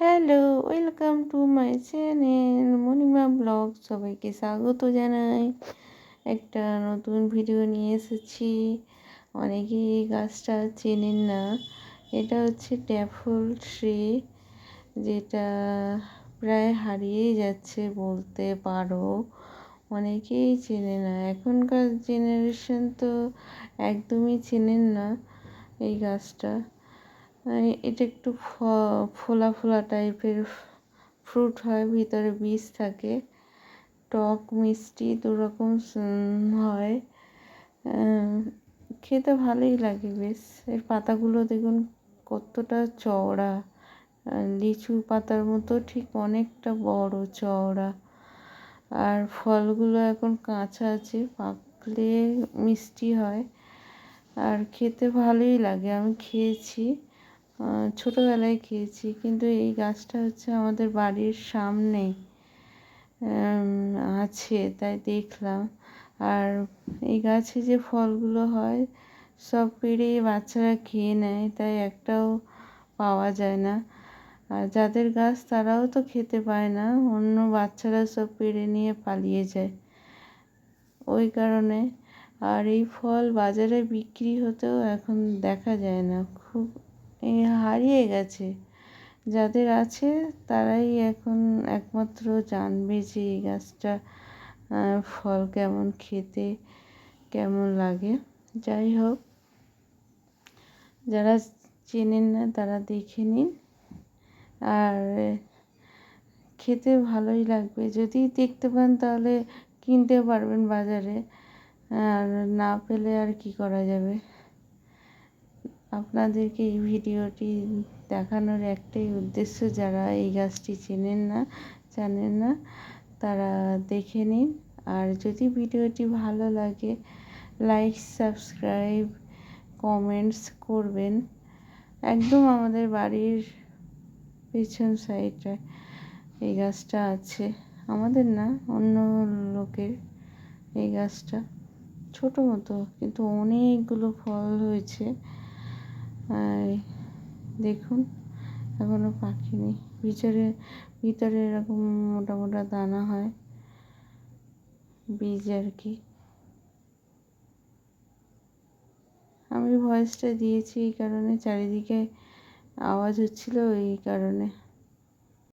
Hello, welcome to my channel Monima blog. সবাইকে স্বাগত জানাই। একটা নতুন ভিডিও নিয়ে এসেছি। অনেকেই এই গাছটা চেনেন না। এটা হচ্ছে ট্যাফল ট্রি, যেটা প্রায় হারিয়েই যাচ্ছে বলতে পারো। অনেকেই চেনে না। এখনকার জেনারেশন তো একদমই চেনেন না এই গাছটা। এটা একটু ফোলা ফোলা টাইপের ফ্রুট হয়, ভিতরে বীজ থাকে, টক, মিষ্টি, দুরকম হয়। খেতে ভালোই লাগে বেশ। এর পাতাগুলো দেখুন কতটা চওড়া। লিচু পাতার মতো ঠিক অনেকটা বড় চওড়া। আর ফলগুলো এখন কাঁচা আছে, পাকলে মিষ্টি হয়। আর খেতে ভালোই লাগে, আমি খেয়েছি। ছোটোবেলায় খেয়েছি। কিন্তু এই গাছটা হচ্ছে আমাদের বাড়ির সামনে আছে, তাই দেখলাম। আর এই গাছে যে ফলগুলো হয়, সব পেড়ে বাচ্চারা খেয়ে নেয়, তাই একটাও পাওয়া যায় না। আর যাদের গাছ তারাও তো খেতে পায় না, অন্য বাচ্চারা সব পেড়ে নিয়ে পালিয়ে যায়। ওই কারণে আর এই ফল বাজারে বিক্রি হতেও এখন দেখা যায় না, খুব হারিয়ে গেছে। যাদের আছে, তারাই এখন একমাত্র জানবে যে এই গাছটা ফল কেমন খেতে, কেমন লাগে। যাই হোক, যারা চেনেন না, তারা দেখে নিন। আর, খেতে ভালোই লাগবে। যদি দেখতে পান, তাহলে কিনতে পারবেন বাজারে। আর না পেলে আর কি করা যাবে? আপনাদেরকে এই ভিডিওটি দেখানোর একটাই উদ্দেশ্য যারা এই গাছটি চেনেন না, জানেন না, তারা দেখে নিন। আর যদি ভিডিওটি ভালো লাগে লাইক সাবস্ক্রাইব কমেন্টস করবেন। একদম আমাদের বাড়ির পেছন সাইডে এই গাছটা আছে। আমাদের না, অন্য লোকের এই গাছটা ছোটো মতো, কিন্তু অনেকগুলো ফল হয়েছে। দেখুন এখনও পাখি নেই ভিতরে ভিতরে এরকম মোটা মোটা দানা হয়, বীজ আর কি। আমি ভয়েসটা দিয়েছি এই কারণে, চারিদিকে আওয়াজ হচ্ছিল এই কারণে।